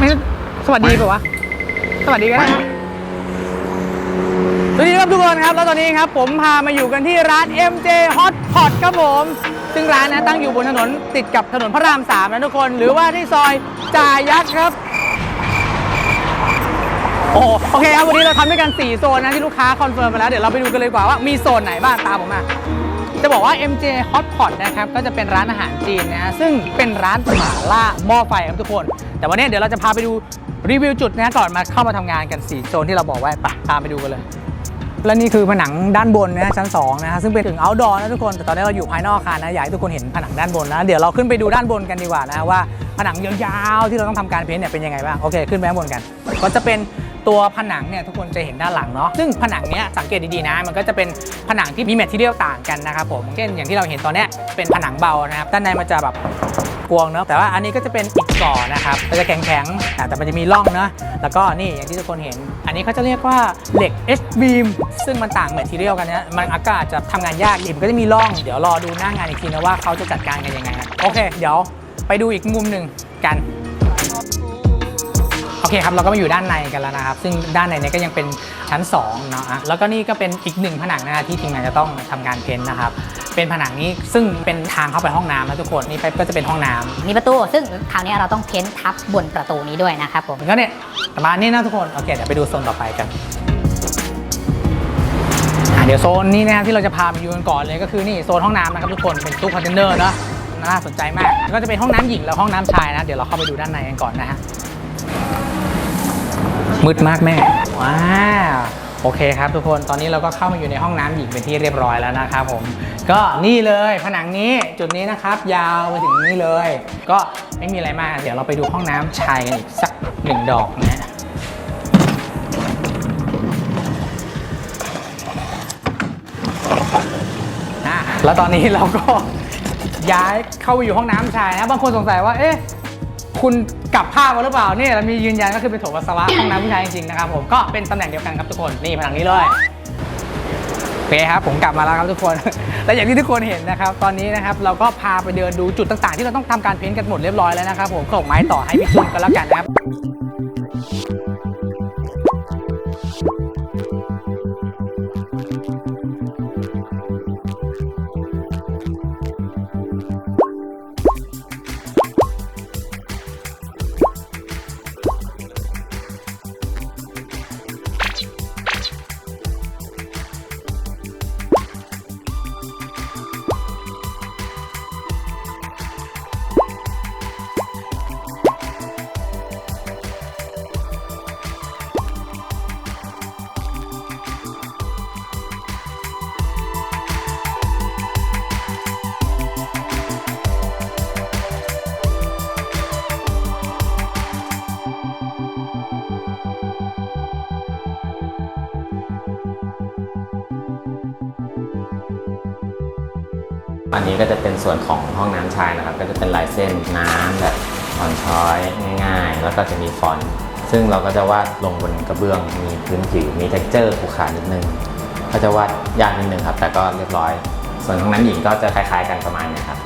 ไม่สวัสดีป่าวะ สวัสดีกันนะสวัสดีครับทุกคนครับ แล้วตอนนี้ครับ ผมพามาอยู่กันที่ร้าน MJ Hot Pot ครับผม ซึ่งร้านนะตั้งอยู่บนถนนติดกับถนนพระรามสามนะทุกคน หรือว่าที่ซอยจ่ายักษ์ครับ โอ้โอเคครับวันนี้เราทำด้วยกัน 4 โซนนะที่ลูกค้าคอนเฟิร์มมาแล้ว เดี๋ยวเราไปดูกันเลยดีกว่าว่ามีโซนไหนบ้างตามผมมาจะบอกว่า MJ Hot Pot นะครับ ก็จะเป็นร้านอาหารจีนนะฮะซึ่งเป็นร้านหม่าล่าหม้อไฟครับทุกคน แต่วันนี้เดี๋ยวเราจะพาไปดูรีวิวจุดนะก่อนมาเข้ามาทำงานกัน 4 โซนที่เราบอกไว้ไปตามไปดูกันเลย และนี่คือผนังด้านบนนะฮะชั้น2นะฮะซึ่งเป็นถึง outdoor นะทุกคน แต่ตอนนี้เราอยู่ภายนอกอาคารนะอยากให้ทุกคนเห็นผนังด้านบนนะ เดี๋ยวเราขึ้นไปดูด้านบนกันดีกว่านะว่าผนังยาวๆที่เราต้องทำการเพ้นท์เนี่ยเป็นยังไงบ้างโอเค ขึ้นไปข้างบนกัน ก็จะเป็น ตัวผนังเนี่ยทุกคนจะเห็นด้านหลังเนาะซึ่งผนังเนี้ยสังเกตดีๆนะ มันก็จะเป็นผนังที่มีแมทที่เรียลต่างกันนะครับผมเช่นอย่างที่เราเห็นตอนเนี้ยเป็นผนังเบานะครับด้านในมันจะแบบกวงเนาะแต่ว่าอันนี้ก็จะเป็นอิฐก่อนะครับมันจะแข็งๆแต่มันจะมีร่องเนาะแล้วก็นี่อย่างที่ทุกคนเห็น อันนี้เขาจะเรียกว่าเหล็ก H beam ซึ่งมันต่างแมทที่เรียลกันเนี่ยมันอากาศจะทำงานยากอิ่มก็จะมีร่อง เดี๋ยวรอดูหน้างานอีกทีนะว่าเขาจะจัดการกันยังไงโอเค เดี๋ยวไปดูอีกมุมหนึ่งกัน อเคครับเราก็มาอยู่ด้านในกันแล้วนะครับ ซึ่งด้านในเนี่ยก็ยังเป็นชั้น2เนาะอะแล้วก็นี่ก็เป็นอีกหนึ่งผนังนะฮะที่ทีมงานจะต้องทำการเพ้นท์นะครับ เป็นผนังนี้ซึ่งเป็นทางเข้าไปห้องน้ำนะทุกคนนี่ไปก็จะเป็นห้องน้ำมีประตู ซึ่งคราวนี้เราต้องเพ้นท์ทับบนประตูนี้ด้วยนะครับผมก็เนี่ยประมาณนี้นะทุกคนโอเคเดี๋ยวไปดูโซนต่อไปกันอะเดี๋ยวโซนนี้นะครับที่เราจะพาไปดูกันก่อนเลยก็คือนี่โซนห้องน้ำนะครับทุกคนเป็นตู้คอนเทนเนอร์เนาะน่าสนใจมากแล้วก็จะเป็นห้องน้ำหญิงแล้วห้องน้ำชายนะ เดี๋ยวเราเข้าไปดูด้านในกันก่อนนะฮะ มืดมากแม่ ว้าวโอเคครับทุกคน ตอนนี้เราก็เข้ามาอยู่ในห้องน้ำหญิงเป็นที่เรียบร้อยแล้วนะครับผม ก็นี่เลยผนังนี้จุดนี้นะครับ ยาวไปถึงนี่เลย ก็ไม่มีอะไรมาก เดี๋ยวเราไปดูห้องน้ำชายกันอีกสักหนึ่งดอกนะอะแล้วตอนนี้เราก็ย้ายเข้าไปอยู่ห้องน้ำชายนะ บางคนสงสัยว่า เอ๊ะ คุณ กับภาพมาหรือเปล่าเนี่ยเรามียืนยันก็คือเป็นโถปัสสาวะห้องน้ำผู้ชายจริงๆนะครับผมก็เป็นตำแหน่งเดียวกันครับทุกคนนี่ผนังนี้เลยโอเคครับผมกลับมาแล้วครับทุกคน และอย่างที่ทุกคนเห็นนะครับ ตอนนี้นะครับเราก็พาไปเดินดูจุดต่างๆ ที่เราต้องทำการเพ้นท์กันหมดเรียบร้อยแล้วนะครับผมส่งไม้ต่อให้พี่ชุนก็แล้วกันนะครับ อันนี้ก็จะเป็นส่วนของห้องน้ำชายนะครับ ก็จะเป็นลายเส้นน้ำแบบอ่อนช้อยง่ายๆ แล้วก็จะมีฟอนต์ซึ่งเราก็จะวาดลงบนกระเบื้อง มีพื้นผิว มี t e x t อร์ขูขานิดนึง ก็จะวาดยากนิดนึงครับ แต่ก็เรียบร้อย ส่วนห้องน้ำหญิงก็จะคล้ายๆกันประมาณนี้ครับ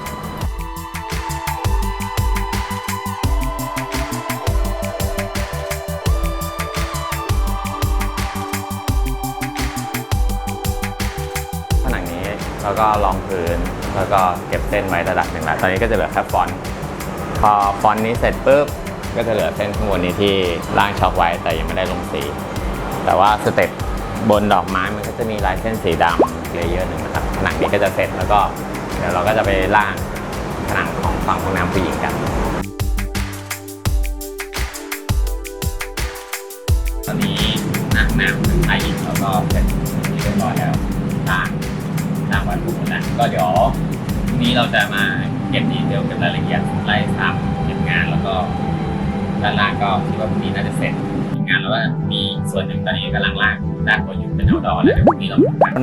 ผนังนี้แล้วก็รองพื้น แล้วก็เก็บเส้นไว้ระดับหนึ่งแล้วตอนนี้ก็จะเหลือแค่ฟอนต์พอฟอนต์นี้เสร็จปุ๊บก็จะเหลือเส้นข้างบนนี้ที่ล่างช็อกไว้แต่ยังไม่ได้ลงสี แต่ว่าสเต็ปบนดอกไม้มันก็จะมีลายเส้นสีดำเลเยอร์หนึ่งนะครับผนังนี้ก็จะเสร็จแล้วก็เดี๋ยวเราก็จะไปล่างผนังของฝั่งห้องน้ำผู้หญิงกัน ตอนนี้อ่างน้ำไทยอินแล้วก็เสร็จเรียบร้อยแล้วต่าง นะก็เดี๋ยวพรุ่งนี้เราจะมาเก็บดีเทลเก็บรายละเอียดไล่ทำเก็บงานแล้วก็ด้านล่างก็คิดว่าพรุ่งนี้น่าจะเสร็จงานแล้วว่ามีส่วนหนึ่งตอนนี้กำลังล่าง ด้านบนอยู่เป็นเอาดอแล้วเดี๋ยวพรุ่งนี้เรา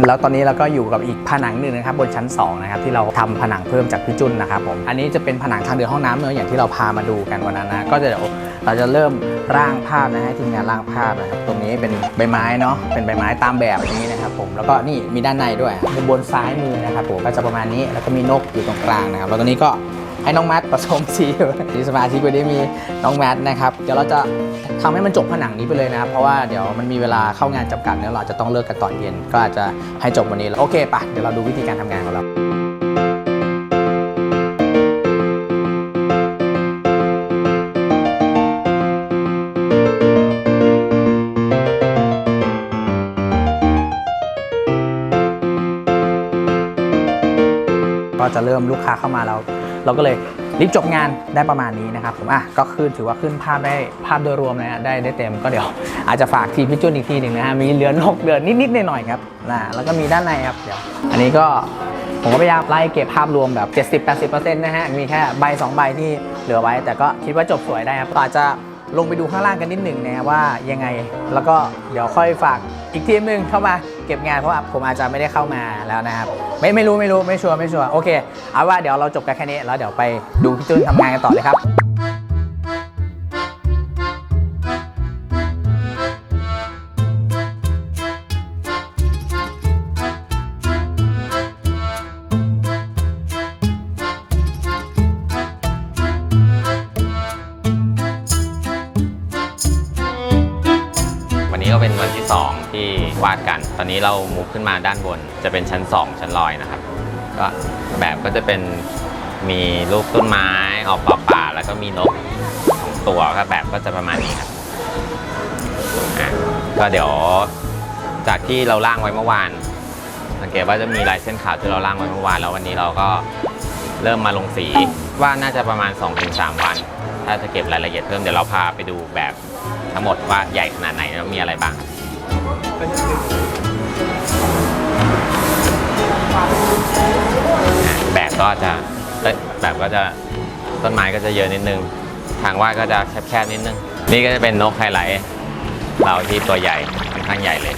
แล้วตอนนี้เราก็อยู่กับอีกผนังหนึ่งนะครับบนชั้น2นะครับที่เราทำผนังเพิ่มจากพี่จุนนะครับผมอันนี้จะเป็นผนังทางเดินห้องน้ำเนอะอย่างที่เราพามาดูกันวันนั้นนะก็จะเดี๋ยวเราจะเริ่มร่างภาพนะฮะทีมงานร่างภาพนะครับตรงนี้เป็นใบไม้เนาะเป็นใบไม้ตามแบบอย่างนี้นะครับผมแล้วก็นี่มีด้านในด้วยมุมบนซ้ายมือนะครับผมก็จะประมาณนี้แล้วก็มีนกอยู่ตรงกลางนะครับแล้วตรงนี้ก็ ให้น้องแมทผสมสีทีสมาชิกวันนี้มีน้องแมทนะครับเดี๋ยวเราจะทำให้มันจบผนังนี้ไปเลยนะเพราะว่าเดี๋ยวมันมีเวลาเข้างานจำกัดแล้วเราจะต้องเลิกกันตอนเย็นก็อาจจะให้จบวันนี้โอเคปะเดี๋ยวเราดูวิธีการทำงานของเรา เริ่มลูกค้าเข้ามาแล้วเราก็เลยรีบจบงานได้ประมาณนี้นะครับผมอะก็คือถือว่าขึ้นภาพได้ภาพโดยรวมนะฮะได้ได้เต็มก็เดี๋ยว อาจจะฝากทีมพี่จุนอีกทีหนึ่งนะฮะมีเหลือนกเดือนนิดๆหน่อยๆครับนะแล้วก็มีด้านในครับเดี๋ยว อันนี้ก็ผมก็พยายามไล่เก็บภาพรวมแบบ 70-80%นะฮะ มีแค่ใบ 2 ใบที่เหลือไว้ แต่ก็คิดว่าจบสวยได้ครับก็อาจจะลงไปดูข้างล่างกันนิดหนึ่งนะว่ายังไง แล้วก็เดี๋ยวค่อยฝากอีกทีมหนึ่งเข้ามา ก็บงานเพราะว่าผมอาจจะไม่ได้เข้ามาแล้วนะครับ ไม่ไม่รู้ไม่รู้ไม่ชัวร์ไม่ชัวร์โอเคเอาว่าเดี๋ยวเราจบกันแค่นี้แล้วเดี๋ยวไปดูพี่จุ้นทำงานกันต่อเลยครับ 2 ที่วาดกัน ตอนนี้เรามุกขึ้นมาด้านบน จะเป็นชั้น 2 ชั้นลอยนะครับ ก็แบบก็จะเป็นมีรูปต้นไม้ออกป่าป่าแล้วก็มีนกสองตัวก็แบบก็จะประมาณนี้ครับก็เดี๋ยวจากที่เราล่างไว้เมื่อวานสังเกตว่าจะมีลายเส้นขาวที่เราล่างไว้เมื่อวานแล้ววันนี้เราก็เริ่มมาลงสีว่าน่าจะประมาณ 2-3 วัน ถ้าจะเก็บรายละเอียดเพิ่มเดี๋ยวเราพาไปดูแบบทั้งหมดว่าใหญ่ขนาดไหนแล้วมีอะไรบ้าง แบบก็จะเอ้ยแบบก็จะต้นไม้ก็จะเยอะนิดนึง ทางว่าดก็จะแคบๆนิดนึง นี่ก็จะเป็นนกไฮไลท์เราที่ตัวใหญ่ค่อนข้างใหญ่เลย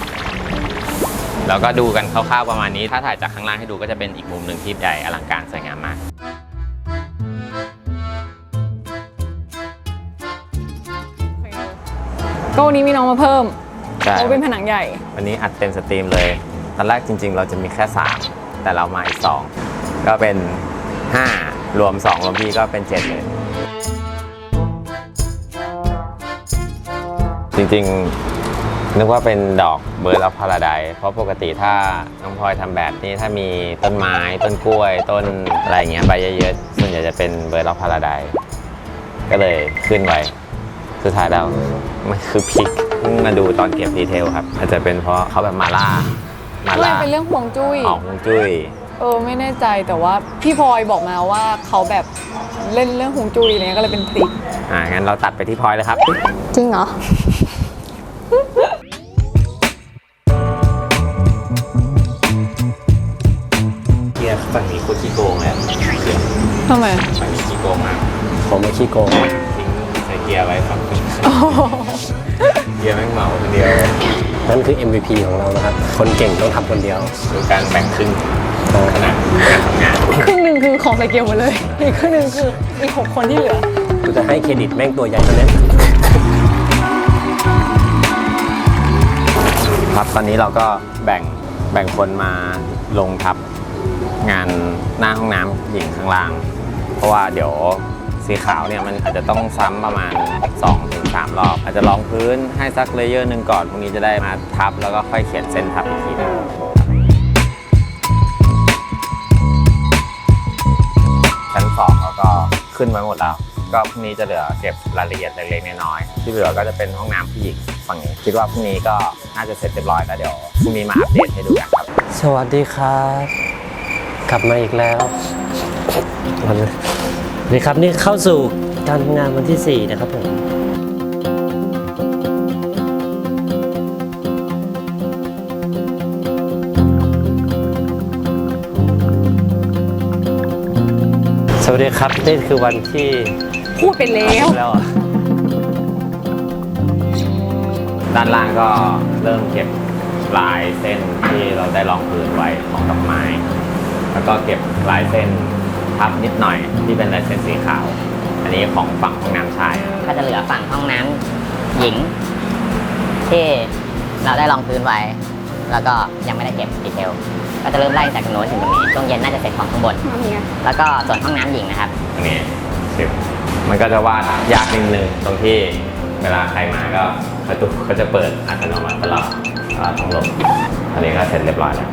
แล้วก็ดูกันคร่าวๆประมาณนี้ ถ้าถ่ายจากข้างล่างให้ดูก็จะเป็นอีกมุมหนึ่งที่ใหญ่อลังการสวยงามมากก็วันนี้มีน้องมาเพิ่ม ใช่เพราะเป็นผนังใหญ่ วันนี้อัดเต็มสตรีมเลย ตอนแรกจริง ๆ เราจะมีแค่ 3 แต่เรามาอีก 2 ก็เป็น 5 รวม 2 รวมพี่ก็เป็น 7 เลย จริง ๆ นึกว่าเป็นดอกเบิร์ดออฟพาราไดเพราะปกติถ้าน้องพลอยทำแบบนี้ถ้ามีต้นไม้ต้นกล้วย ต้นอะไรอย่างเงี้ยใบเยอะๆส่วนใหญ่จะเป็นเบิร์ดออฟพาราไดก็เลยขึ้นไว้สุดท้ายแล้วมันคือพริกเพิ่งมาดูตอนเก็บดีเทลครับอาจจะเป็นเพราะเขาแบบมาล่ามาไม่ล่าเป็นเรื่องห่วงจุ้ย ออกฮวงจุ้ย เออไม่แน่ใจแต่ว่าพี่พลอยบอกมาว่าเขาแบบเล่นเรื่องห่วงจุ้ยอะไรเงี้ยก็เลยเป็นพลิกอ่างั้นเราตัดไปที่พลอยเลยครับ จริงเหรอ เกียร์ฝั่งนี้โคตรขี้โกงเลยทำไม ฝั่งนี้ขี้โกงมากผมไม่ขี้โกงทิ้งใส่เกียร์ไว้ฝั่งนึง เกียร์แม่งเหมาคนเดียวนั่นคือ MVP ของเรานะครับ คนเก่งต้องทำคนเดียว ดูการแบ่งครึ่งขนาดการทำงานครึ่งหนึ่งคือของใส่เกียวหมดเลย อีกครึ่งหนึ่งคืออีกหกคนที่เหลือ กูจะให้เครดิตแม่งตัวใหญ่เท่านั้นครับตอนนี้เราก็แบ่งแบ่งคนมาลงทับงานหน้าห้องน้ำหญิงข้างล่าง เพราะว่าเดี๋ยว สีขาวเนี่ยมันอาจจะต้องซ้ำประมาณ 2-3 รอบ อาจจะลองพื้นให้สักเลเยอร์หนึ่งก่อนพรุ่งนี้จะได้มาทับแล้วก็ค่อยเขียนเส้นทับอีกทีนึงชั้นสองเราก็ขึ้นไว้หมดแล้ว ก็พรุ่งนี้จะเหลือเก็บรายละเอียดเล็กๆน้อยๆที่เหลือก็จะเป็นห้องน้ำผู้หญิงฝั่งนี้คิดว่าพรุ่งนี้ก็น่าจะเสร็จเรียบร้อยแล้วเดี๋ยวพรุ่งนี้มาอัปเดตให้ดูกันครับ สวัสดีครับ กลับมาอีกแล้ววัน นี้สวัสดีครับนี่เข้าสู่การทำงานวันที่ 4 นะครับผมสวัสดีครับนี่คือวันที่พูดไปแล้วแล้วเหรอด้านล่างก็เริ่มเก็บลายเส้นที่เราได้ลองพื้นไว้ของดอกไม้ แล้วก็เก็บลายเส้น ทับนิดหน่อยที่เป็นลายเส้นสีขาว อันนี้ของฝั่งห้องน้ำชายก็จะเหลือฝั่งห้องน้ำหญิง ที่เราได้ลองพื้นไว้ แล้วก็ยังไม่ได้เก็บดีเทลก็จะเริ่มไล่จากตรงโน้นถึงตรงนี้ช่วงเย็นน่าจะเสร็จของข้างบน แล้วก็ส่วนห้องน้ำหญิงนะครับตรงนี้สิบมันก็จะวาดยากนิดนึงตรงที่เวลาใครมาก็ประตูก็จะเปิดอัตโนมัติตลอดก็ต้องหลบอันนี้ก็เสร็จเรียบร้อยแล้ว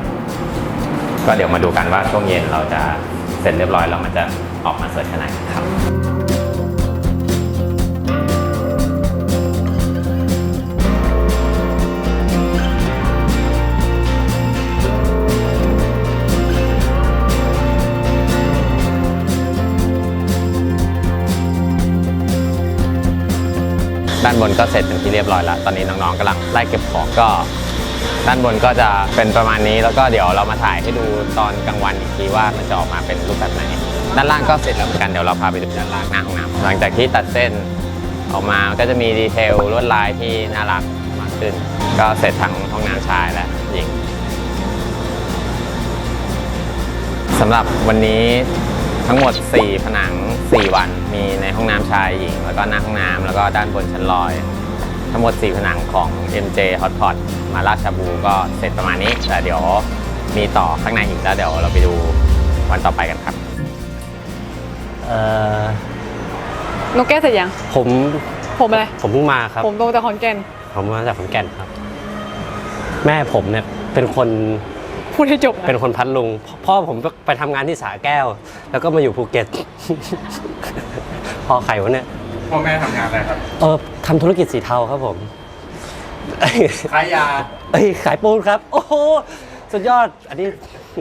ก็เดี๋ยวมาดูกันว่าช่วงเย็นเราจะ เสร็จเรียบร้อยแล้วมันจะออกมาสวยแค่ไหนครับด้านบนก็เสร็จเป็นที่เรียบร้อยแล้ว ตอนนี้น้องๆกำลังไล่เก็บของก็ ด้านบนก็จะเป็นประมาณนี้แล้วก็เดี๋ยวเรามาถ่ายให้ดูตอนกลางวันอีกทีว่ามันจะออกมาเป็นรูปแบบไหน ด้านล่างก็เสร็จแล้วเหมือนกันเดี๋ยวเราพาไปดูด้านล่างหน้าห้องน้ำหลังจากที่ตัดเส้นออกมาก็จะมีดีเทลลวดลายที่น่ารักมากขึ้น ก็เสร็จทั้งห้องน้ำชายและหญิงสำหรับวันนี้ทั้งหมด 4 ผนัง 4 วัน มีในห้องน้ำชายหญิง แล้วก็หน้าห้องน้ำแล้วก็ด้านบนชั้นลอย ทั้งหมด 4 ผนังของ MJ Hot Pot มาราชาบูก็เสร็จประมาณนี้แต่เดี๋ยวมีต่อข้างในอีกแล้วเดี๋ยวเราไปดูวันต่อไปกันครับเอ่อนกแก้วเสร็จยัง ผมผมอะไร ผมเพิ่งมาครับ ผมตรงจากขอนแก่น ผมมาจากขอนแก่นครับ แม่ผมเนี่ยเป็นคนพูดให้จบนะเป็นคนพัดลุง พ่อผมไปทำงานที่สาแก้ว แล้วก็มาอยู่ภูเก็ตพ่อไข่วะเนี่ย พ่อแม่ทำงานอะไรครับเออทำธุรกิจสีเทาครับผมขายยา เอ้ยขายปูนครับ โอ้โหสุดยอด อันนี้โห